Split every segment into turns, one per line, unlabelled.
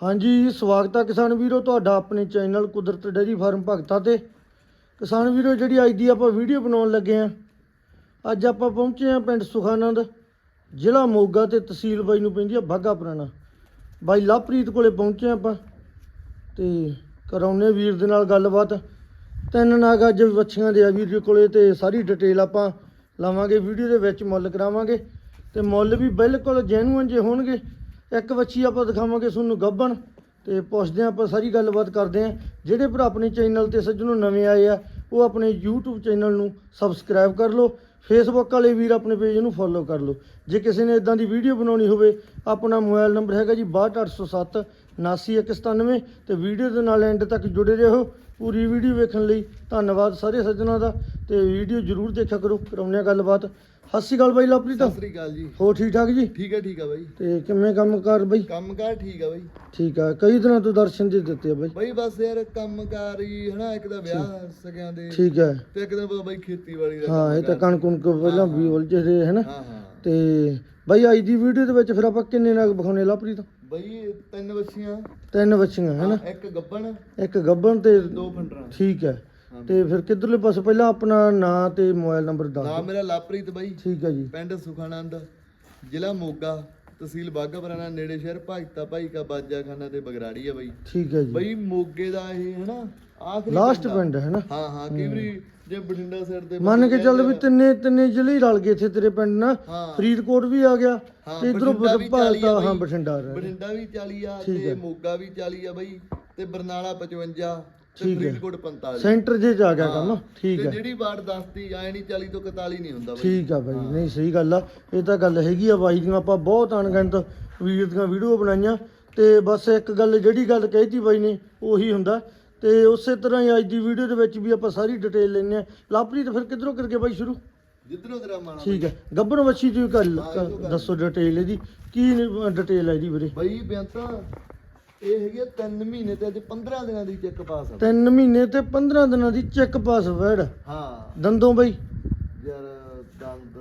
ਹਾਂਜੀ, ਸਵਾਗਤ ਹੈ ਕਿਸਾਨ ਵੀਰੋ ਤੁਹਾਡਾ ਆਪਣੇ ਚੈਨਲ ਕੁਦਰਤ ਡੇਅਰੀ ਫਾਰਮ ਭਗਤਾ ਤੇ। ਕਿਸਾਨ ਵੀਰੋ, ਜਿਹੜੀ ਅੱਜ ਦੀ ਆਪਾਂ ਵੀਡੀਓ ਬਣਾਉਣ ਲੱਗੇ ਆ, ਅੱਜ ਆਪਾਂ ਪਹੁੰਚੇ ਆ ਪਿੰਡ ਸੁਖਾਨੰਦ, ਜ਼ਿਲ੍ਹਾ ਮੋਗਾ ਤੇ ਤਹਿਸੀਲ ਬਾਈ ਨੂੰ ਪੈਂਦੀ ਆ ਬਾਗਾ ਪੁਰਾਣਾ। ਬਾਈ ਲਵਪ੍ਰੀਤ ਕੋਲੇ ਪਹੁੰਚੇ ਆ ਆਪਾਂ ਤੇ ਕਰਾਉਨੇ ਵੀਰ ਦੇ ਨਾਲ ਗੱਲਬਾਤ। ਤਿੰਨ ਨਾਗ ਅੱਜ ਵੱਛੀਆਂ ਦੇ ਆ ਵੀਰ ਜੀ ਕੋਲੇ ਤੇ ਸਾਰੀ ਡਿਟੇਲ ਆਪਾਂ ਲਾਵਾਂਗੇ, ਵੀਡੀਓ ਦੇ ਵਿੱਚ ਮੁੱਲ ਕਰਾਵਾਂਗੇ ਤੇ ਮੁੱਲ ਵੀ ਬਿਲਕੁਲ ਜੈਨੂਅਨ ਜੇ ਹੋਣਗੇ ਇੱਕ ਵੱਛੀ ਆਪਾਂ ਦਿਖਾਵਾਂਗੇ ਤੁਹਾਨੂੰ ਗੱਬਣ ਤੇ ਪੁੱਛਦੇ ਹਾਂ ਆਪਾਂ ਸਾਰੀ ਗੱਲਬਾਤ ਕਰਦੇ ਹਾਂ। ਜਿਹੜੇ ਭਰਾ ਆਪਣੇ ਚੈਨਲ ਤੇ ਸੱਜਣੋਂ ਨਵੇਂ ਆਏ ਆ, ਉਹ ਆਪਣੇ YouTube ਚੈਨਲ ਨੂੰ ਸਬਸਕ੍ਰਾਈਬ ਕਰ ਲਓ ਫੇਸਬੁੱਕ ਵਾਲੇ ਵੀਰ ਆਪਣੇ ਪੇਜ ਨੂੰ ਫੋਲੋ ਕਰ ਲਓ। ਜੇ ਕਿਸੇ ਨੇ ਇਦਾਂ ਦੀ ਵੀਡੀਓ ਬਣਾਉਣੀ ਹੋਵੇ, ਆਪਣਾ ਮੋਬਾਈਲ ਨੰਬਰ ਹੈਗਾ ਜੀ 62807 79197 ਤੇ ਵੀਡੀਓ ਦੇ ਨਾਲ ਐਂਡ ਤੱਕ ਜੁੜੇ ਰਹੋ। ਪੂਰੀ ਵੀਡੀਓ ਵੇਖਣ ਲਈ ਧੰਨਵਾਦ ਸਾਰੇ ਸੱਜਣਾਂ ਦਾ ਤੇ ਵੀਡੀਓ ਜਰੂਰ ਦੇਖਿਆ ਕਰੋ, ਕਰਾਉਂਦੇ ਹਾਂ ਗੱਲਬਾਤ। ਸਤਿ ਸ਼੍ਰੀ ਅਕਾਲ ਬਾਈ ਲਵਪ੍ਰੀਤ।
ਸਤਿ ਸ੍ਰੀ ਅਕਾਲ ਜੀ।
ਹੋ ਠੀਕ ਠਾਕ ਜੀ?
ਠੀਕ ਹੈ ਠੀਕ ਹੈ ਬਾਈ।
ਤੇ ਕਿਵੇਂ ਕੰਮ ਕਰ ਬਾਈ?
ਕੰਮਕਾਰ ਠੀਕ ਹੈ ਬਾਈ।
ਠੀਕ ਆ ਕਈ ਦਿਨਾਂ ਤੋਂ ਦਰਸ਼ਨ ਦੇ ਦਿੱਤੇ ਆ ਬਾਈ।
ਬਾਈ ਬਸ ਯਾਰ ਕੰਮਕਾਰ ਹੀ ਹਨਾ ਇੱਕ ਤਾਂ ਵਿਆਹ ਸਕਿਆਂ ਦੇ
ਠੀਕ ਹੈ।
ਤੇ ਇੱਕ ਦਿਨ ਪਤਾ ਬਾਈ ਖੇਤੀਬਾੜੀ ਦਾ
ਹਾਂ ਇਹ ਤਾਂ ਕਣਕ ਕੁਣਕ ਪਹਿਲਾਂ ਵੀ ਉਲਝੇ ਰਹੇ ਹੈ ਨਾ
ਹਾਂ ਹਾਂ।
ਤੇ ਬਾਈ ਅੱਜ ਦੀ ਵੀਡੀਓ ਦੇ ਵਿੱਚ ਫਿਰ ਆਪਾਂ ਕਿੰਨੇ ਨਗ ਵਿਖਾਉਣੇ ਲਵਪ੍ਰੀਤ?
ਬਾਈ ਤਿੰਨ ਬੱਚੀਆਂ
ਤਿੰਨ ਬੱਚੀਆਂ ਹੈ ਨਾ
ਇੱਕ ਗੱਬਣ
ਇੱਕ ਗੱਬਣ ਤੇ
ਦੋ ਫੰਡਰਾਂ।
ਠੀਕ ਹੈ। ਤੇ ਫਿਰ ਕਿੱਧਰਲੇ ਪਾਸੇ ਪਹਿਲਾਂ ਆਪਣਾ ਨਾਂ ਤੇ ਮੋਬਾਈਲ ਨੰਬਰ ਦੱਸ
ਨਾਮ
ਦਿਓ।
ਮੇਰਾ ਲਾਪ੍ਰੀਤ ਬਾਈ।
ਠੀਕ ਹੈ ਜੀ।
ਪਿੰਡ ਸੁਖਾਨੰਦ ਜ਼ਿਲ੍ਹਾ ਮੋਗਾ ਤਹਿਸੀਲ ਬਾਘਾਪੁਰਾਣਾ ਨੇੜੇ ਸ਼ਹਿਰ ਭਾਜਤਾ ਭਾਈ ਕਾ ਬਾਜਾ ਖਾਨਾ ਤੇ ਬਗਰਾੜੀ ਆ ਬਾਈ।
ਠੀਕ ਹੈ ਜੀ।
ਬਾਈ ਮੋਗੇ ਦਾ ਇਹ ਹਨਾ ਆਖਰੀ
ਲਾਸਟ
ਪਿੰਡ ਆ।
ਪਿੰਡ ਹੈ ਨਾ?
ਹਾਂ ਹਾਂ ਕਈ ਵਾਰੀ ਜੇ ਬਠਿੰਡਾ ਸਾਈਡ ਤੇ
ਮੰਨ ਕੇ ਚੱਲ ਵੀ ਤਿੰਨੇ ਤਿੰਨੇ ਜ਼ਿਲ੍ਹੇ ਹੀ ਰਲ ਗਏ ਇੱਥੇ ਤੇਰੇ ਪਿੰਡ ਨਾਲ
ਹਾਂ।
ਫਰੀਦਕੋਟ ਵੀ ਆ ਗਿਆ
ਹਾਂ,
ਤੇ ਇਧਰੋਂ
ਬਠਿੰਡਾ ਵੀ 40 ਆ
ਹਾਂ
ਬਾਈ।
ਬਠਿੰਡਾ ਆ ਰਿਹਾ।
ਬਠਿੰਡਾ ਵੀ 40 ਆ ਤੇ
ਹੈ।
ਮੋਗਾ ਵੀ 40 ਆ ਬਾਈ ਤੇ ਬਰਨਾਲਾ 55 ਤੇ
ਠੀਕ ਹੈ।
ਫਰੀਦਕੋਟ 45
ਸੈਂਟਰ ਜੇ ਆ ਗਿਆ ਕੰਮ ਠੀਕ
ਤੇ
ਹੈ।
ਜਿਹੜੀ ਵਾਰਡ ਦੱਸਦੀ ਆਏ ਨਹੀਂ 40 ਤੋਂ 41 ਨਹੀਂ ਹੁੰਦਾ ਬਾਈ।
ਠੀਕ ਆ ਬਾਈ ਨਹੀਂ ਸਹੀ ਗੱਲ ਆ। ਇਹ ਤਾਂ ਗੱਲ ਹੈਗੀ ਆ ਬਾਈ ਦੀਆਂ ਆਪਾਂ ਬਹੁਤ ਅਣਗਿਣਤ ਵੀਰ ਦੀਆਂ ਵੀਡੀਓ ਬਣਾਈਆਂ। ਤੇ ਬਸ ਇੱਕ ਗੱਲ ਜਿਹੜੀ ਗੱਲ ਕਹੀਤੀ ਬਾਈ ਨੇ ਉਹੀ ਹੁੰਦਾ। ਤੇ ਉਸੇ ਤਰ੍ਹਾਂ ਹੀ ਅੱਜ ਦੀ ਵੀਡੀਓ ਦੇ ਵਿੱਚ ਵੀ ਆਪਾਂ ਸਾਰੀ ਡਿਟੇਲ ਲੈਣੇ ਆ ਲਾਪਰੀ ਤੇ ਫਿਰ ਕਿੱਧਰੋਂ ਕਰਕੇ ਬਾਈ ਸ਼ੁਰੂ?
ਜਿੱਧਰੋਂ ਆ
ਠੀਕ ਹੈ। ਗੱਬਰ ਵੱਛੀ ਦੀ ਗੱਲ ਦੱਸੋ ਡਿਟੇਲ ਇਹਦੀ। ਕੀ ਡਿਟੇਲ ਹੈ ਇਹਦੀ ਵੀਰੇ?
ਬਾਈ ਬੇਅੰਤਾਂ ਇਹ ਹੈਗੀ ਆ ਤਿੰਨ ਮਹੀਨੇ ਤੇ ਅੱਜ 15 ਦਿਨਾਂ ਦੀ ਚੈੱਕ ਪਾਸ ਆ।
3 ਮਹੀਨੇ ਤੇ 15 ਦਿਨਾਂ ਦੀ ਚੈੱਕ ਪਾਸ ਵੈੜ।
ਹਾਂ।
ਦੰਦੋਂ ਬਾਈ।
ਯਾਰ ਦੰਦ।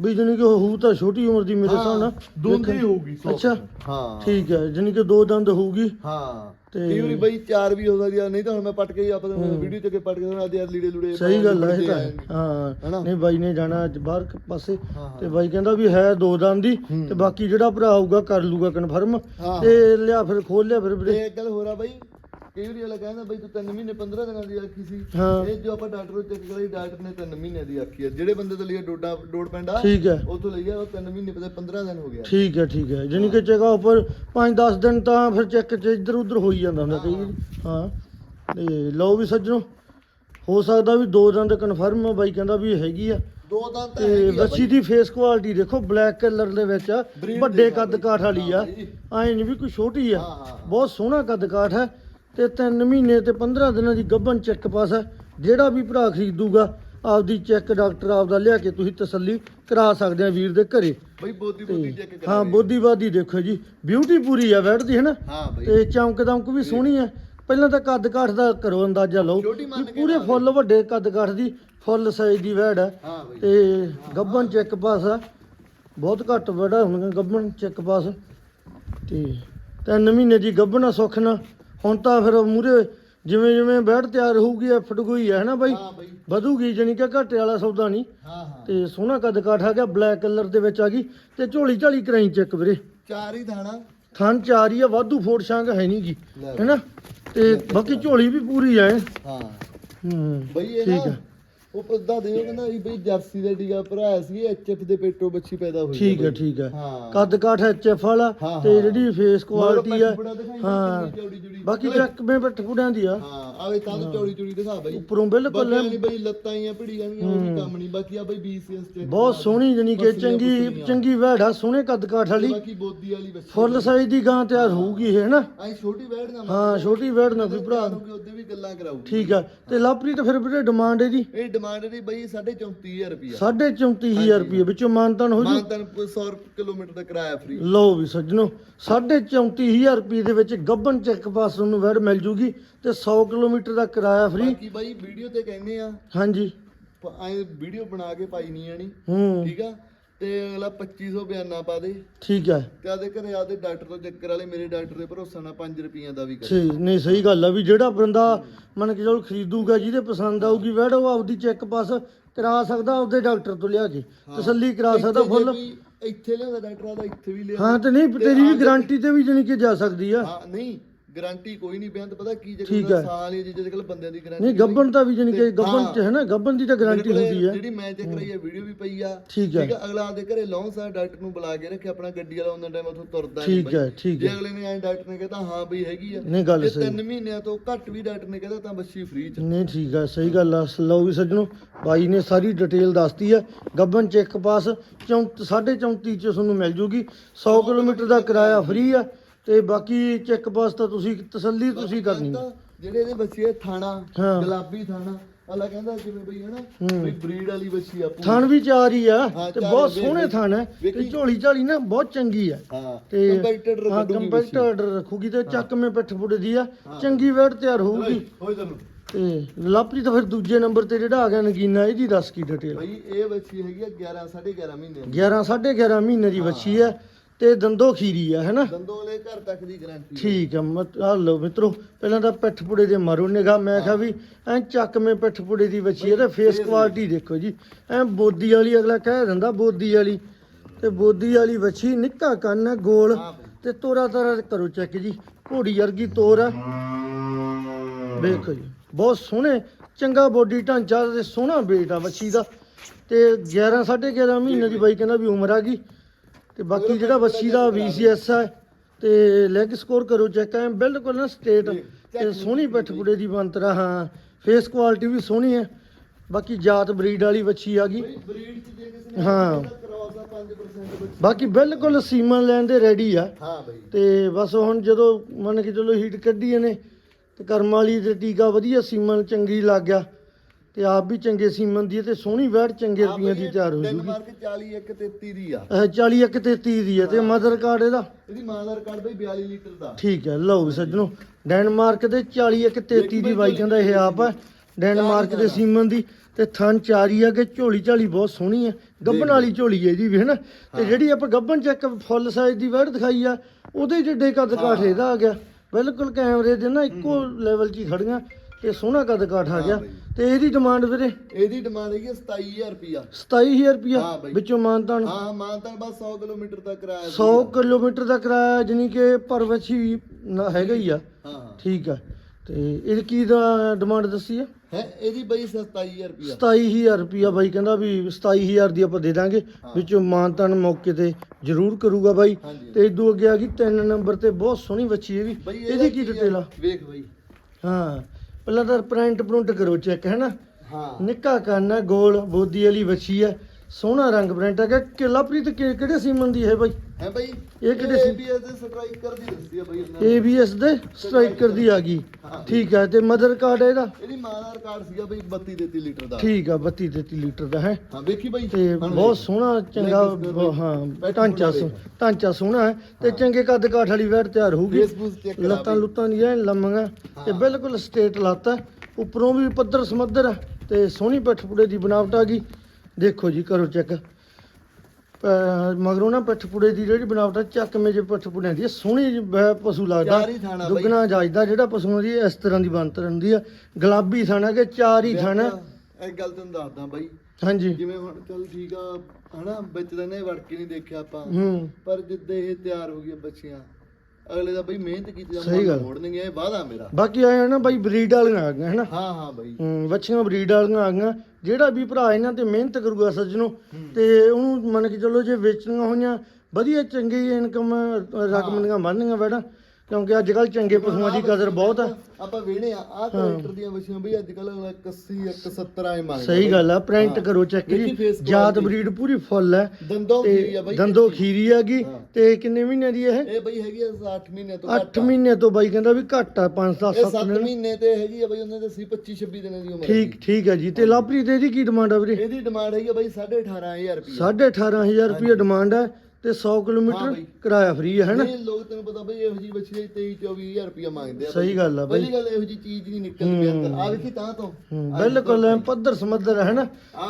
ਵੀ ਜਾਣੀ ਕਿ ਹੋਊ ਤਾਂ ਛੋਟੀ ਉਮਰ ਦੀ ਮੇਰੇ ਹਿਸਾਬ ਨਾਲ।
ਦੋਂਦੇ ਹੋਊਗੀ ਸੌ
ਅੱਛਾ।
ਹਾਂ।
ਠੀਕ ਹੈ ਜਾਣੀ ਕਿ ਦੋ ਦੰਦ ਹੋਊਗੀ।
ਹਾਂ।
ਤੇ-
ਵਾਰੀ ਬਾਈ ਚਾਰ ਵੀ ਹੋ ਸਕਦੀ ਆ ਨਹੀਂ ਤਾਂ ਹੁਣ ਮੈਂ ਪਟ ਕੇ ਹੀ ਆਪਾਂ ਵੀਡੀਓ ਚ ਕੇ ਪਟ ਕੇ ਹੁਣ ਅੱਜ ਯਾਰ ਲੀੜੇ ਲੂੜੇ
ਸਹੀ ਗੱਲ ਹੈ ਇਹ ਤਾਂ
ਹੈ?
ਨਹੀਂ ਬਾਈ ਨੇ ਜਾਣਾ ਅੱਜ ਬਾਹਰ ਪਾਸੇ। ਤੇ ਬਾਈ ਕਹਿੰਦਾ ਵੀ ਹੈ ਦੋ ਦੰਦ ਦੀ। ਤੇ ਬਾਕੀ ਜਿਹੜਾ ਭਰਾ ਆਊਗਾ ਕਰ ਲੂਗਾ ਕਨਫਰਮ। ਤੇ ਲਿਆ ਫਿਰ ਖੋਲ ਲਿਆ ਫਿਰ ਵੀਰੇ
ਇੱਕ ਗੱਲ ਹੋਰ ਆ ਬਾਈ ਕਈ ਵਾਰੀ ਵਾਲਾ ਕਹਿੰਦਾ ਬਾਈ ਤੂੰ 3 ਮਹੀਨੇ 15 ਦਿਨਾਂ ਦੀ ਆਖੀ ਸੀ।
ਹਾਂ।
ਇਹ ਜੋ ਆਪਾਂ ਡਾਕਟਰ ਨੂੰ ਚੈੱਕ ਕਰਾਈ ਡਾਕਟਰ ਨੇ 3 ਮਹੀਨੇ ਦੀ ਆਖੀ ਆ। ਜਿਹੜੇ ਬੰਦੇ ਤੋਂ ਲਿਆ ਡੋਡਾ ਡੋਡ ਪੈਂਦਾ
ਠੀਕ ਹੈ।
ਉਥੋਂ ਲਈਆ ਉਹ 3 ਮਹੀਨੇ ਪਤਾ 15 ਦਿਨ ਹੋ ਗਿਆ।
ਠੀਕ ਹੈ ਠੀਕ ਹੈ। ਜਾਣੀ ਕਿ ਚੈੱਕ ਉੱਪਰ 5-10 ਦਿਨ ਤਾਂ ਫਿਰ ਚੈੱਕ ਚ ਇੱਧਰ ਉੱਧਰ ਹੋ ਹੀ ਜਾਂਦਾ ਹੁੰਦਾ ਕਈ ਵਾਰੀ। ਹਾਂ। ਤੇ ਲਓ ਵੀ ਸੱਜਣੋ ਹੋ ਸਕਦਾ ਵੀ ਦੋ ਦੰਦ ਕਨਫਰਮ ਬਾਈ ਕਹਿੰਦਾ ਵੀ ਹੈਗੀ ਆ।
ਦੋ ਦਿਨ ਤਾਂ
ਤੇ
ਹੈਗੀ ਆ
ਬੱਚੀ ਦੀ ਫੇਸ ਕੁਆਲਿਟੀ ਦੇਖੋ ਬਲੈਕ ਕਲਰ ਦੇ ਵਿੱਚ ਆ,
Breed
ਵੱਡੇ
ਦੇ
ਕੱਦ ਕਾਠ ਵਾਲੀ ਆ।
ਹਾਂ
ਐਂ ਨਹੀਂ ਵੀ ਕੋਈ ਛੋਟੀ ਆ।
ਹਾਂ, ਹਾਂ।
ਬਹੁਤ ਸੋਹਣਾ ਕੱਦ ਕਾਠ ਹੈ। ਤੇ 3 ਮਹੀਨੇ ਤੇ 15 ਦਿਨਾਂ ਦੀ ਗੱਭਣ ਚੈੱਕ ਪਾਸ ਹੈ। ਜਿਹੜਾ ਵੀ ਭਰਾ ਖਰੀਦੂਗਾ ਆਪਦੀ ਚੈੱਕ ਡਾਕਟਰ ਆਪਦਾ ਲਿਆ ਕੇ ਤੁਸੀਂ ਤਸੱਲੀ ਕਰਾ ਸਕਦੇ ਆ ਵੀਰ ਦੇ ਘਰੇ।
ਬਾਈ ਬੋਦੀ ਬੋਦੀ ਚੈੱਕ ਕਰਾ
ਹਾਂ ਬੋਦੀਵਾਦੀ ਦੇਖੋ ਜੀ ਬਿਊਟੀ ਪੂਰੀ ਆ ਬੈਠਦੀ ਹੈ ਨਾ।
ਹਾਂ ਬਾਈ।
ਤੇ ਚਮਕ ਦਮਕ ਵੀ ਸੋਹਣੀ ਹੈ ਪਹਿਲਾਂ ਤਾਂ ਕੱਦ ਕਾਠ ਦਾ ਕਰੋ ਅੰਦਾਜ਼ਾ ਲਓ। ਪੂਰੇ ਫੁੱਲ ਵੱਡੇ ਕੱਦ ਕਾਠ ਦੀ ਫੁੱਲ ਸਾਈਜ਼ ਦੀ ਵੈੜ ਹੈ ਤੇ ਗੱਬਨ ਚੈੱਕ ਪਾਸ ਆ। ਬਹੁਤ ਘੱਟ ਵੜਾ ਹੁਣ ਗੱਬਨ ਚੈੱਕ ਪਾਸ ਤੇ ਤਿੰਨ ਮਹੀਨੇ ਦੀ ਗੱਬਨ ਸੁੱਖ ਨਾ ਹੁਣ ਤਾਂ ਫਿਰ ਮੂਰੇ ਜਿਵੇਂ ਜਿਵੇਂ ਬੈਠ ਤਿਆਰ ਹੋਊਗੀ ਇਹ ਫਟਗੋਈ ਹੈ ਨਾ ਬਾਈ?
ਹਾਂ ਬਾਈ।
ਵਧੂਗੀ ਜਾਣੀ ਕਿ ਘਾਟੇ ਵਾਲਾ ਸੌਦਾ ਨਹੀਂ।
ਹਾਂ ਹਾਂ।
ਤੇ ਸੋਹਣਾ ਕੱਦ ਕਾਠ ਆ ਗਿਆ ਬਲੈਕ ਕਲਰ ਦੇ ਵਿੱਚ ਆ ਗਈ। ਤੇ ਝੋਲੀ ਝਾਲੀ ਕਰਾਈ ਚੈੱਕ ਵੀਰੇ।
ਚਾਰ ਹੀ ਥਾਣਾ।
ਥਣ ਚਾਰ ਹੀ ਆ ਵਾਧੂ ਫੋੜ ਸ਼ਾਂਗ ਹੈ ਨਹੀਂ
ਲੈ
ਹੈਨਾ ਤੇ ਬਾਕੀ ਝੋਲੀ ਵੀ ਪੂਰੀ ਆ।
ਹਾਂ।
ਹੂੰ
ਬਈ ਇਹ ਨਾ। ਉਹ ਪੱਦਾ ਦੇ ਉਹ ਕਹਿੰਦਾ ਵੀ ਬਈ ਜਰਸੀ ਦਾ ਟੀਕਾ ਭਰਾਇਆ ਸੀ ਐਚਐਫ ਦੇ ਪੇਟੋਂ ਬੱਚੀ ਪੈਦਾ ਹੋਈ
ਠੀਕ ਹੈ। ਠੀਕ ਹੈ।
ਹਾਂ।
ਕੱਦ ਕਾਠ ਐਚਐਫ ਵਾਲਾ
ਹਾਂ,
ਤੇ
ਹਾਂ।
ਜਿਹੜੀ ਫੇਸ ਕੁਆਲਿਟੀ ਆ।
ਦਿਖਾਈ
ਹਾਂ।
ਚੌੜੀ ਚੌੜੀ
ਬਾਕੀ ਚੱਕ ਮੇ ਬੱਟਕੂੜਿਆਂ ਦੀ ਆ।
ਹਾਂ ਆਵੇ ਤਾਂ ਚੌੜੀ ਚੌੜੀ ਦਿਖਾ ਬਈ।
ਉੱਪਰੋਂ ਬਿਲਕੁਲ
ਬੱਲੇ ਨਹੀਂ ਬਈ ਲੱਤਾਂ ਹੀ ਆ ਭਿੜੀਆਂ ਵੀ ਉਹ ਵੀ ਕੰਮ ਨਹੀਂ ਬਾਕੀ ਆ ਬਈ ਬੀਸੀਐਸ ਤੇ
ਬਹੁਤ ਸੋਹਣੀ ਜਾਨੀ ਕਿ
ਪਸਲੀਆਂ
ਚੰਗੀ
ਪੁਸਲੀਆਂ।
ਚੰਗੀ ਵੈੜ ਆ ਸੋਹਣੇ ਕੱਦ ਕਾਠ ਵਾਲੀ।
ਬਾਕੀ ਬੋਦੀ ਵਾਲੀ ਬੱਚੀ
ਫੁੱਲ ਸਾਈਜ਼ ਦੀ ਗਾਂ ਤਿਆਰ ਹੋਊਗੀ ਇਹ ਹੈਨਾ?
ਆਈ ਛੋਟੀ ਬੈਠ ਨਾ
ਹਾਂ ਛੋਟੀ ਵੈੜ ਨਾ ਕੋਈ ਭਰਾ।
ਉਹਦੇ ਵੀ ਗੱਲਾਂ ਕਰਾਊ
ਠੀਕ ਆ। ਤੇ ਲਾਪਰੀ ਤੇ ਫਿਰ ਵੀਰੇ ਡਿਮਾਂਡ ਇਹਦੀ
ਇਹ ਡਿਮਾਂਡ ਦੀ ਬਈ 34000 ਰੁਪਿਆ
34000 ਰੁਪਏ ਵਿੱਚੋਂ ਮਾਨਤਾਨ ਹੋ ਜੂ।
ਮਾਨਤਨ 100 ਕਿਲੋਮੀਟਰ ਦਾ ਕਿਰਾਇਆ ਫ੍ਰੀ
ਲਓ ਵੀ ਸੱਜਣੋ 34000 ਰੁਪਏ ਦੇ ਵਿੱਚ ਗੱਬਨ ਚੈੱਕ ਪਾਸ ਨੂੰ ਵੈੜ ਮਿਲ ਜੂਗੀ ਤੇ 100 ਕਿਲੋਮੀਟਰ ਦਾ ਕਿਰਾਇਆ ਫ੍ਰੀ
ਬਾਕੀ ਬਾਈ ਵੀਡੀਓ ਤੇ ਕਹਿੰਦੇ ਆ
ਹਾਂਜੀ।
ਐ ਵੀਡੀਓ ਬਣਾ ਕੇ ਪਾਈ ਨਹੀਂ ਆਣੀ
ਹੂੰ।
ਠੀਕ ਆ? ਤੇ ਅਗਲਾ 2500 ਬਿਆਨਾ ਪਾ ਦੇ।
ਠੀਕ ਹੈ।
ਤੇ ਆਦੇ ਘਰੇ ਆਦੇ ਡਾਕਟਰ ਤੋਂ ਚੱਕਰ ਵਾਲੇ ਮੇਰੇ ਡਾਕਟਰ ਦੇ ਭਰੋਸਾ ਨਾਲ 5 ਰੁਪਈਆਂ ਦਾ ਵੀ ਕਰ।
ਸਹੀ ਨਹੀਂ ਸਹੀ ਗੱਲ ਆ ਵੀ ਜਿਹੜਾ ਬੰਦਾ ਮੰਨ ਕੇ ਚਲੋ ਖਰੀਦੂਗਾ ਜਿਹਦੇ ਪਸੰਦ ਆਊਗੀ ਵੈੜ ਉਹ ਆਪਦੀ ਚੈੱਕ ਪਾਸ ਕਰਾ ਸਕਦਾ ਆਪਦੇ ਡਾਕਟਰ ਤੋਂ ਲਿਆ ਕੇ ਤਸੱਲੀ ਕਰਾ ਸਕਦਾ ਫੁੱਲ।
ਇੱਥੇ ਲਿਆਉਂਦਾ ਡਾਕਟਰਾਂ ਦਾ ਇੱਥੇ ਵੀ ਲਿਆ
ਹਾਂ ਤੇ ਨਹੀਂ ਤੇਰੀ ਵੀ ਗਾਰੰਟੀ ਤੇ ਵੀ ਜਾਣੀ ਕਿ ਜਾ ਸਕਦੀ ਆ।
ਹਾਂ ਨਹੀਂ ਗਾਰੰਟੀ ਕੋਈ ਨਹੀਂ ਬਿਆਨ ਪਤਾ ਕੀ
ਠੀਕ
ਜੇਕਰ
ਹੈ।
ਸਾਲ ਹੀ ਜਿਹਦੇ ਕੋਲ ਬੰਦਿਆਂ ਦੀ ਗਾਰੰਟੀ
ਨਹੀਂ ਗੱਬਨ ਤਾਂ ਵੀ ਜਾਣੀ ਕਿ ਗੱਬਨ ਚ ਹੈ ਨਾ ਗੱਬਨ ਦੀ ਤਾਂ ਗਾਰੰਟੀ ਹੁੰਦੀ ਹੈ।
ਜਿਹੜੀ ਮੈਂ ਚੈੱਕ ਕਰਾਈ ਹੈ ਵੀਡੀਓ ਵੀ ਪਈ ਆ।
ਠੀਕ ਹੈ।
ਅਗਲਾ ਆਦੇ ਘਰੇ ਲਾਉਂ ਸਾ ਡਾਕਟਰ ਨੂੰ ਬੁਲਾ ਕੇ ਰੱਖਿਆ ਆਪਣਾ ਗੱਡੀ ਵਾਲਾ ਉਹਨਾਂ ਟਾਈਮ ਉੱਥੋਂ ਤੁਰਦਾ
ਠੀਕ ਹੈ ਠੀਕ
ਜੇ
ਹੈ।
ਅਗਲੇ ਨੇ ਐਂ ਡਾਕਟਰ ਨੇ ਕਹਤਾ ਹਾਂ ਬਈ ਹੈਗੀ ਆ।
ਨਹੀਂ ਗੱਲ ਸਹੀ।
3 ਮਹੀਨਿਆਂ ਤੋਂ ਘੱਟ ਵੀ ਡਾਕਟਰ ਨੇ ਕਹਤਾ ਤਾਂ ਬੱਚੀ ਫ੍ਰੀ ਚ।
ਨਹੀਂ ਠੀਕ ਆ ਸਹੀ ਗੱਲ ਆ। ਲਓ ਵੀ ਸੱਜਣੋ ਬਾਈ ਨੇ ਸਾਰੀ ਡਿਟੇਲ ਦੱਸਤੀ ਆ ਗੱਬਨ ਚੈੱਕ ਪਾਸ 34 34 ਚ ਤੁਹਾਨੂੰ ਮਿਲ ਜੂਗੀ। 100 ਕਿਲੋਮੀਟਰ ਦਾ ਕਿਰਾਇਆ ਫ੍ਰੀ ਆ। ਤੇ ਬਾਕੀ ਚੈੱਕ ਪਾਸ ਤਾਂ ਤੁਸੀਂ ਤਸੱਲੀ ਤੁਸੀਂ ਕਰਨੀ। ਆ।
ਤਾਂ ਜਿਹੜੇ ਇਹਦੇ ਬੱਚੇ ਥਾਣਾ
ਹਾਂ।
ਗੁਲਾਬੀ ਥਾਣਾ ਅਲਾ ਕਹਿੰਦਾ ਜਿਵੇਂ ਬਈ ਹਨਾ
ਹੂੰ।
ਬਰੀਡ ਵਾਲੀ ਬੱਚੀ ਆ ਪੂਰੀ।
ਥਣ ਵੀ ਚਾਰ ਹੀ ਆ
ਹਾਂ,
ਤੇ
ਚਾਰ
ਬਹੁਤ ਸੋਹਣੇ ਥਣ ਹੈ ਤੇ
ਵੇਖੀ।
ਝੋਲੀ ਝਾਲੀ ਨਾ ਬਹੁਤ ਚੰਗੀ ਆ।
ਹਾਂ
ਤੇ
ਕੰਪੈਕਟਡ
ਹਾਂ
ਰੱਖੂਗੀ
ਕੰਪੈਕਟ ਆਰਡਰ ਰੱਖੂਗੀ ਤੇ ਚੱਕਵੇਂ ਪਿੱਠ ਪੁੜੇ ਦੀ ਆ ਚੰਗੀ ਵੇੜ ਤਿਆਰ ਹੋਊਗੀ।
ਤੈਨੂੰ।
ਤੇ ਲਾਪਰੀ ਤਾਂ ਫਿਰ ਦੂਜੇ ਨੰਬਰ ਤੇ ਜਿਹੜਾ ਆ ਗਿਆ ਨਗੀਨਾ ਇਹਦੀ ਦੱਸ ਕੀ ਡਿਟੇਲ
ਬਈ ਇਹ ਬੱਚੀ ਹੈਗੀ ਆ 11 11.5 ਮਹੀਨੇ ਦੀ।
11 11.5 ਮਹੀਨੇ ਦੀ ਬੱਚੀ ਹੈ। ਤੇ ਦੰਦੋ ਖੀਰੀ ਆ ਹੈਨਾ
ਦੰਦੋਲੇ ਘਰ ਤੱਕ ਦੀ ਗਾਰੰਟੀ
ਠੀਕ ਹੈ ਮਤ ਆ ਲਓ ਮਿੱਤਰੋ ਪਹਿਲਾਂ ਤਾਂ ਪਿੱਠ ਪੁੜੇ ਦੇ ਮਾਰੋ ਨਿਗਾ ਮੈਂ ਕਿਹਾ ਵੀ ਐ ਚੱਕਵੇਂ ਪਿੱਠ ਪੁੜੇ ਦੀ ਬੱਚੀ ਹੈ ਤੇ ਫੇਸ ਕੁਆਲਿਟੀ ਦੇਖੋ ਜੀ। ਐ ਬੋਦੀ ਵਾਲੀ ਅਗਲਾ ਕਹਿ ਦਿੰਦਾ ਬੋਦੀ ਵਾਲੀ। ਤੇ ਬੋਦੀ ਵਾਲੀ ਬੱਚੀ ਨਿੱਕਾ ਕੰਨ ਹੈ ਗੋਲ ਤੇ ਤੋਰਾ ਤਾਰਾ ਕਰੋ ਚੈੱਕ ਜੀ। ਘੋੜੀ ਵਰਗੀ ਤੋਰ ਆ। ਵੇਖੋ ਜੀ ਬਹੁਤ ਸੋਹਣੇ ਚੰਗਾ ਬੋਡੀ ਢਾਂਚਾ ਤੇ ਸੋਹਣਾ ਬੇਟ ਆ ਬੱਚੀ ਦਾ। ਤੇ 11 11.5 ਮਹੀਨੇ ਦੀ ਬਾਈ। ਕਹਿੰਦਾ ਵੀ ਉਮਰ ਆ ਗਈ। ਤੇ ਬਾਕੀ ਜਿਹੜਾ ਬੱਚੀ ਦਾ VCS ਹੈ ਤੇ ਲੈਗ ਸਕੋਰ ਕਰੋ ਚੈੱਕ ਐ ਬਿਲਕੁਲ ਨਾ ਸਟੇਟ ਤੇ ਸੋਹਣੀ ਪਿੱਠ ਪੁੜੇ ਦੀ ਬੰਤਰਾ ਹਾਂ ਫੇਸ ਕੁਆਲਿਟੀ ਵੀ ਸੋਹਣੀ ਹੈ ਬਾਕੀ ਜਾਤ ਬਰੀਡ ਵਾਲੀ ਬੱਚੀ ਆ ਗਈ। ਹਾਂ।
ਕ੍ਰਾਸ ਆ 5% ਬੱਚੀ
ਬਾਕੀ ਬਿਲਕੁਲ ਸੀਮਨ ਲੈਣ ਦੇ ਰੈਡੀ ਆ।
ਹਾਂ ਬਈ।
ਤੇ ਬਸ ਹੁਣ ਜਦੋਂ ਮੰਨ ਕੇ ਚਲੋ ਹੀਟ ਕੱਢੀ ਇਹਨੇ ਤੇ ਕਰਮ ਵਾਲੀ ਤੇ ਟੀਕਾ ਵਧੀਆ ਸੀਮਨ ਚੰਗੀ ਲੱਗ ਗਿਆ। ਤੇ ਆਪ ਵੀ ਚੰਗੇ ਸੀਮਨ ਦੀ ਹੈ ਤੇ ਸੋਹਣੀ ਵੈੜ ਚੰਗੇ ਰੁਪਈਆਂ ਦੀ ਤਿਆਰ ਹੋ ਜੂਗੀ
ਡੈਨਮਾਰਕ 40 1 33 ਦੀ ਆ।
ਇਹ 40 ਇੱਕ ਤੇ 30 ਦੀ ਹੈ ਤੇ ਮਦਰ ਕਾਰਡ ਇਹਦਾ?
ਇਹਦੀ ਮਾਂ ਦਾ ਰਿਕਾਰਡ ਬਈ 42 ਲੀਟਰ ਦਾ।
ਠੀਕ ਹੈ ਲਓ ਵੀ ਸੱਜਣੋ ਡੈਨਮਾਰਕ ਦੇ 40 ਇੱਕ 33 ਦੀ ਬਾਈ ਕਹਿੰਦਾ ਇਹ ਆਪ ਹੈ ਡੈਨਮਾਰਕ ਦੇ। ਸੀਮਨ ਦੀ ਤੇ ਥਣ ਚਾਰੀ ਆ ਕਿ ਝੋਲੀ ਝਾਲੀ ਬਹੁਤ ਸੋਹਣੀ ਹੈ ਗੱਬਣ ਵਾਲੀ ਝੋਲੀ ਹੈ ਜੀ ਵੀ ਹਨਾ? ਤੇ ਜਿਹੜੀ ਆਪਾਂ ਗੱਬਣ ਚੱਕ ਫੁੱਲ ਸਾਈਜ਼ ਦੀ ਵੈੜ ਦਿਖਾਈ ਆ ਉਹਦੇ ਜਿੱਡੇ ਕੱਦ ਕਾਠ ਇਹਦਾ ਆ ਗਿਆ। ਬਿਲਕੁਲ ਕੈਮਰੇ ਦੇ ਨਾ ਇੱਕੋ ਲੈਵਲ 'ਚ ਹੀ ਖੜੀਆਂ। ਤੇ ਸੋਹਣਾ ਕੱਦ ਕਾਠ ਆ ਗਿਆ। ਤੇ ਇਹਦੀ ਡਿਮਾਂਡ ਵੀਰੇ?
ਇਹਦੀ ਡਿਮਾਂਡ ਹੈਗੀ ਆ 27000 ਰੁਪਿਆ
27000 ਰੁਪਇਆ
ਹਾਂ ਬਾਈ।
ਵਿੱਚੋਂ ਮਾਨਤਾਨ?
ਹਾਂ ਮਾਂ ਤਾਂ ਬਸ 100 ਕਿਲੋਮੀਟਰ ਦਾ ਕਿਰਾਇਆ
100 ਕਿਲੋਮੀਟਰ ਦਾ ਕਿਰਾਇਆ ਜਾਨੀ ਕਿ ਪਰ ਵੱਛੀ ਨਾ ਹੈਗਾ ਹੀ ਆ।
ਹਾਂ
ਠੀਕ ਆ। ਤੇ ਇਹ ਕੀ ਦਾ ਡਿਮਾਂਡ ਦੱਸੀ ਆ?
ਹੈ ਇਹਦੀ ਬਈ 27000 ਰੁਪਿਆ
27000 ਰੁਪਿਆ ਬਾਈ ਕਹਿੰਦਾ ਵੀ 27000 ਦੀ ਆਪਾਂ ਦੇ ਦਾਂਗੇ। ਵਿੱਚੋਂ ਮਾਨਤਾਨ ਮੌਕੇ ਤੇ ਜ਼ਰੂਰ ਕਰੂਗਾ ਬਾਈ। ਤੇ ਇਦੋਂ ਅੱਗੇ ਆ ਗਈ 3 ਨੰਬਰ ਤੇ ਬਹੁਤ ਸੋਹਣੀ ਬੱਚੀ ਇਹ ਵੀ
ਇਹਦਾ
ਕੀ? ਡਿਟੇਲ ਆ?
ਵੇਖ ਬਈ।
ਹਾਂ। ਪਹਿਲਾਂ ਤਾਂ ਪ੍ਰਿੰਟ ਪ੍ਰਿੰਟ ਕਰੋ ਚੈੱਕ ਹੈ ਨਾ?
ਹਾਂ।
ਨਿੱਕਾ ਕੰਨ ਹੈ ਗੋਲ ਬੋਦੀ ਵਾਲੀ ਬੱਚੀ ਹੈ ਸੋਹਣਾ ਰੰਗ ਪ੍ਰਿੰਟ ਹੈਗਾ ਕਿਲਾ ਪ੍ਰੀਤ ਕਿ- ਕਿਹੜੇ ਸੀਮਨ ਦੀ ਹੈ ਬਾਈ?
ਹੈ ਬਈ
ਇਹ ਕਿਹੜੇ ਸੀ?
ABS ਦੇ ਸਟ੍ਰਾਈਕਰ ਦੀ ਦੱਸੀ ਆ ਬਈ ਇਹਨਾਂ ਨੇ।
ABS ਦੇ ਸਟ੍ਰਾਈਕਰ ਦੀ ਆ ਗਈ।
ਹਾਂ।
ਠੀਕ ਹੈ ਤੇ ਮਦਰ ਕਾਰਡ ਇਹਦਾ?
ਇਹਦੀ ਮਾਂ ਦਾ ਰਿਕਾਰਡ ਸੀਗਾ ਬਈ 32 33 ਲੀਟਰ ਦਾ।
ਠੀਕ ਆ 32 33 ਲੀਟਰ ਦਾ ਹੈ?
ਹਾਂ ਵੇਖੀ ਬਈ।
ਤੇ
ਹੁਣ
ਬਹੁਤ
ਵੇਖ।
ਸੋਹਣਾ ਚੰਗਾ ਬ- ਹਾਂ
ਬੈਠ
ਢਾਂਚਾ ਸੋ- ਢਾਂਚਾ ਸੋਹਣਾ ਹੈ? ਤੇ ਚੰਗੇ ਕੱਦ ਕਾਠ ਵਾਲੀ ਵੈਟ ਤਿਆਰ ਹੋਊਗੀ
ਕਰਾ
ਲੱਤਾਂ
ਬਈ।
ਲੁੱਤਾਂ ਦੀਆਂ ਲੰਮੀਆਂ ਤੇ ਬਿਲਕੁਲ ਸਟੇਟ ਲੱਤ ਹੈ ਉੱਪਰੋਂ ਵੀ ਪੱਧਰ ਸਮੱਧਰ ਹੈ ਤੇ ਸੋਹਣੀ ਪਿੱਠ ਪੁੜੇ ਦੀ ਬਣਾਵਟ ਆ ਗਈ। ਦੇਖੋ ਜੀ ਕਰੋ ਚੈੱਕ ਮਗਰੋਂ ਨਾ ਪਿੱਠ ਪੁੜੇ ਦੀ ਜਿਹੜੀ ਬਣਾਵਟ ਹੈ ਚੱਕਵੇਂ ਜੇ ਪਿੱਠ ਪੁੜਿਆਂ ਦੀ ਸੋਹਣੀ ਜਿਹੀ ਪਸ਼ੂ ਲੱਗਦਾ। ਦੁੱਗਣਾ ਜਾਜਦਾ ਜਿਹੜਾ ਪਸ਼ੂਆਂ ਦੀ ਇਸ ਤਰ੍ਹਾਂ ਦੀ ਬਣਤਰ ਹੁੰਦੀ ਆ। ਗੁਲਾਬੀ ਥਾਣਾ ਕਿ ਚਾਰ ਹੀ ਥਾਣਾ
ਇੱਕ ਗੱਲ ਤੈਨੂੰ ਦੱਸਦਾ ਬਾਈ।
ਹਾਂਜੀ।
ਜਿਵੇਂ ਹੁਣ ਚੱਲ ਠੀਕ ਆ ਹਨਾ ਵਿੱਚ ਤਾਂ ਨੇ ਵੜ ਕੇ ਨਹੀਂ ਦੇਖਿਆ ਆਪਾਂ। ਪਰ ਜਿੱਦੇ ਇਹ ਤਿਆਰ ਹੋ ਗਈਆਂ ਬੱਚੀਆਂ ਅਗਲੇ ਦਾ ਬਈ ਮਿਹਨਤ ਕੀਤੀ ਦਾ
ਸਹੀ ਗੱਲ।
ਮੋੜਨਗੇ ਇਹ ਵਾਦਾ ਮੇਰਾ।
ਬਾਕੀ ਆਏ ਨਾ ਬਾਈ ਬਰੀਡ ਵਾਲੀਆਂ ਆ ਗਈਆਂ ਹਨਾ
ਹਾਂ ਹਾਂ ਬਾਈ।
ਵੱਛੀਆਂ ਬਰੀਡ ਵਾਲੀਆਂ ਆ ਗਈਆਂ। ਜਿਹੜਾ ਵੀ ਭਰਾ ਇਹਨਾਂ ਤੇ ਮਿਹਨਤ ਕਰੂਗਾ ਸੱਜਣੋ ਤੇ ਉਹਨੂੰ ਮੰਨ ਕੇ ਚੱਲੋ ਜੇ ਵੇਚਣੀਆਂ ਹੋਈਆਂ ਵਧੀਆ ਚੰਗੀ ਇਨਕਮ ਰਕਮ ਦੀਆਂ ਬਣਨੀਆਂ ਬੈੜਾ ਕਿਉਂਕਿ ਅੱਜ ਕੱਲ ਚੰਗੇ ਪਸ਼ੂਆਂ ਦੀ ਕਦਰ ਬਹੁਤ ਆ।
ਆਪਾਂ ਵੇਣੇ ਆ। ਆਹ ਕੈਰੈਕਟਰ ਦੀਆਂ ਬੱਚੀਆਂ ਬਈ ਅੱਜ ਕੱਲ 81 170 ਆਏ ਮੰਗਦਾ
ਸਹੀ ਗੱਲ ਆ ਪ੍ਰਿੰਟ ਕਰੋ ਚੈੱਕ ਜੀ। ਜਾਤ। ਬਰੀਡ ਪੂਰੀ ਫੁੱਲ ਹੈ।
ਦੰਦੋਂ ਖੀਰੀ ਆ ਬਾਈ
ਦੰਦੋ ਖੀਰੀ ਹੈਗੀ
ਹਾਂ।
ਤੇ ਕਿੰਨੇ ਮਹੀਨਿਆਂ ਦੀ ਇਹ?
ਇਹ ਬਈ ਹੈਗੀ ਆ 8 ਮਹੀਨੇ ਤੋਂ
8 ਮਹੀਨੇ ਤੋਂ ਬਾਈ ਕਹਿੰਦਾ ਵੀ ਘੱਟ ਆ 5 10
ਇਹ
7
7 ਮਹੀਨੇ। ਤੇ ਹੈਗੀ ਆ ਬਈ ਉਹਨਾਂ ਦੇ ਸੀ 25 26 ਦਿਨਾਂ ਦੀ ਉਮਰ
ਠੀਕ ਠੀਕ ਹੈ ਜੀ। ਤੇ ਲਾਪਰੀ ਤੇ ਇਹਦੀ ਕੀ ਡਿਮਾਂਡ ਆ ਵੀਰੇ?
ਇਹਦੀ ਡਿਮਾਂਡ ਹੈਗੀ ਆ ਬਈ 18500 ਰੁਪਏ
18500 ਰੁਪਏ ਡਿਮਾਂਡ ਹੈ ਤੇ 100
ਹਾਂ
ਕਿਲੋਮੀਟਰ
ਬਈ।
ਕਿਰਾਇਆ ਫ੍ਰੀ ਹੈ ਹੈਨਾ
ਨਹੀਂ ਲੋਕ ਤੈਨੂੰ ਪਤਾ ਬਈ ਇਹੋ ਜੀ ਬੱਚੀ 23 24000 ਰੁਪਇਆ ਮੰਗਦੇ ਆ
ਸਹੀ ਗੱਲ ਆ ਬਈ।
ਪਹਿਲੀ ਗੱਲ ਇਹੋ ਜੀ ਚੀਜ਼ ਨਹੀਂ ਨਿਕਲਦੀ ਅੰਦਰ। ਆ ਵੇਖੀ ਤਾਂ ਤੋਂ।
ਬਿਲਕੁਲ ਐਂ ਪੱਧਰ ਸਮੱਧਰ ਹੈ ਨਾ?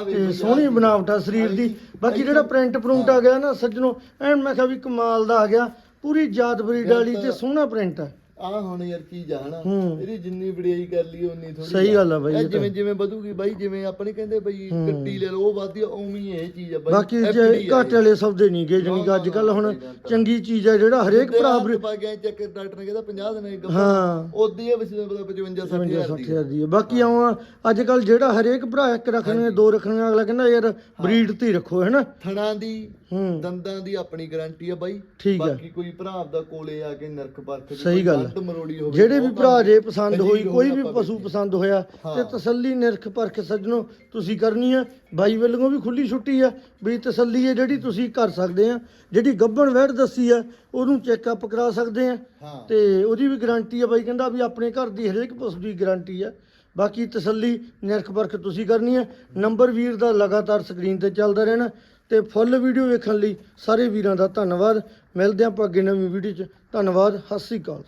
ਤੇ ਸੋਹਣੀ ਬਣਾਵਟ ਆ ਸਰੀਰ ਦੀ। ਬਾਕੀ ਜਿਹੜਾ ਪ੍ਰਿੰਟ ਪ੍ਰਿੰਟ ਆ ਗਿਆ ਨਾ ਸੱਜਣੋ ਐਨ ਮੈਂ ਕਿਹਾ ਵੀ ਕਮਾਲ ਦਾ ਆ ਗਿਆ। ਪੂਰੀ ਜਾਤ ਬਰੀਡ ਵਾਲੀ ਤੇ ਸੋਹਣਾ ਪ੍ਰਿੰਟ ਆ।
ਆ ਹੁਣ ਯਾਰ ਕੀ ਜਾਣਾ?
ਹੂੰ।
ਇਹਦੀ ਜਿੰਨੀ ਵਡਿਆਈ ਕਰ ਲਈ ਉਨੀ ਥੋੜੀ
ਸਹੀ ਗੱਲ ਆ ਬਈ ਇਹ ਤਾਂ।
ਜਿਵੇਂ ਜਿਵੇਂ ਵਧੂਗੀ ਬਾਈ ਜਿਵੇਂ ਆਪਣੇ ਕਹਿੰਦੇ ਬਈ ਗੱਡੀ ਲੈ ਲਓ ਉਹ ਵਧਦੀ ਆ, ਉਵੇਂ ਹੀ ਇਹ ਚੀਜ਼ ਆ ਬਾਈ।
ਬਾਕੀ
FD
ਜੇ ਘਾਟੇ ਵਾਲੇ ਸੌਦੇ ਨਹੀਂ ਗਏ ਕਿ ਅੱਜ ਕੱਲ ਹੁਣ ਚੰਗੀ ਚੀਜ਼ ਆ ਜਿਹੜਾ ਹਰੇਕ ਭਰਾ
ਭਰਾ ਪਾ ਗਿਆ ਚੱਕ ਡਾਕਟਰ ਨੇ ਕਹਿੰਦਾ 50 ਦਿਨ ਇੱਕ
ਹਾਂ।
ਉਦੀ ਇਹ ਪਤਾ 55 60 ਹਜ਼ਾਰ ਦੀ
60000 ਦੀ ਹੈ ਬਾਕੀ ਆਵਾਂ ਅੱਜ ਕੱਲ ਜਿਹੜਾ ਹਰੇਕ ਭਰਾ ਇੱਕ ਰੱਖਣੇ ਦੋ ਰੱਖਣੇ ਅਗਲਾ ਕਹਿੰਦਾ ਯਾਰ ਬਰੀਡ ਤੇ ਹੀ ਰੱਖੋ ਹੈਨਾ
ਥਣਾਂ ਦੀ
ਹੂੰ।
ਦੰਦਾਂ ਦੀ ਆਪਣੀ ਗਾਰੰਟੀ ਆ ਬਾਈ।
ਠੀਕ ਆ।
ਬਾਕੀ ਕੋਈ ਭਰਾ ਆਪਦਾ ਕੋਲੇ ਆ ਕੇ ਨਰਕ ਪਰਖ
ਸਹੀ
ਕੋਈ
ਗੱਲ ਆ।
ਮਰੋੜੀ ਹੋਵੇ
ਜਿਹੜੇ ਵੀ
ਉਹ
ਭਰਾ ਜੇ ਪਸੰਦ ਹੋਈ ਕੋਈ ਵੀ
ਆਪਾਂ
ਪਸ਼ੂ ਪਸੰਦ ਹੋਇਆ ਤੇ। ਤਸੱਲੀ ਨਿਰਖ ਪਰਖ ਸੱਜਣੋ ਤੁਸੀਂ ਕਰਨੀ ਆ। ਬਾਈ ਵੱਲੋਂ ਵੀ ਖੁੱਲੀ ਛੁੱਟੀ ਆ ਵੀ ਤਸੱਲੀ ਹੈ ਜਿਹੜੀ ਤੁਸੀਂ ਕਰ ਸਕਦੇ ਆ। ਜਿਹੜੀ ਗੱਭਣ ਵਹਿੜ ਦੱਸੀ ਆ ਉਹਨੂੰ ਚੈੱਕਅਪ ਕਰਾ ਸਕਦੇ ਆ।
ਹਾਂ।
ਤੇ ਉਹਦੀ ਵੀ ਗਾਰੰਟੀ ਆ ਬਾਈ ਕਹਿੰਦਾ ਵੀ ਆਪਣੇ ਘਰ ਦੀ ਹਰੇਕ ਪਸ਼ੂ ਦੀ ਗਾਰੰਟੀ ਆ। ਬਾਕੀ ਤਸੱਲੀ ਨਿਰਖ ਪਰਖ ਤੁਸੀਂ ਕਰਨੀ ਆ। ਨੰਬਰ ਵੀਰ ਦਾ ਲਗਾਤਾਰ ਸਕਰੀਨ ਤੇ ਚੱਲਦਾ ਰਹਿਣਾ। ਤੇ ਫੁੱਲ ਵੀਡੀਓ ਵੇਖਣ ਲਈ ਸਾਰੇ ਵੀਰਾਂ ਦਾ ਧੰਨਵਾਦ। ਮਿਲਦੇ ਆਪਾਂ ਅੱਗੇ ਨਵੀਂ ਵੀਡੀਓ 'ਚ। ਧੰਨਵਾਦ। ਸਤਿ ਸ੍ਰੀ ਅਕਾਲ।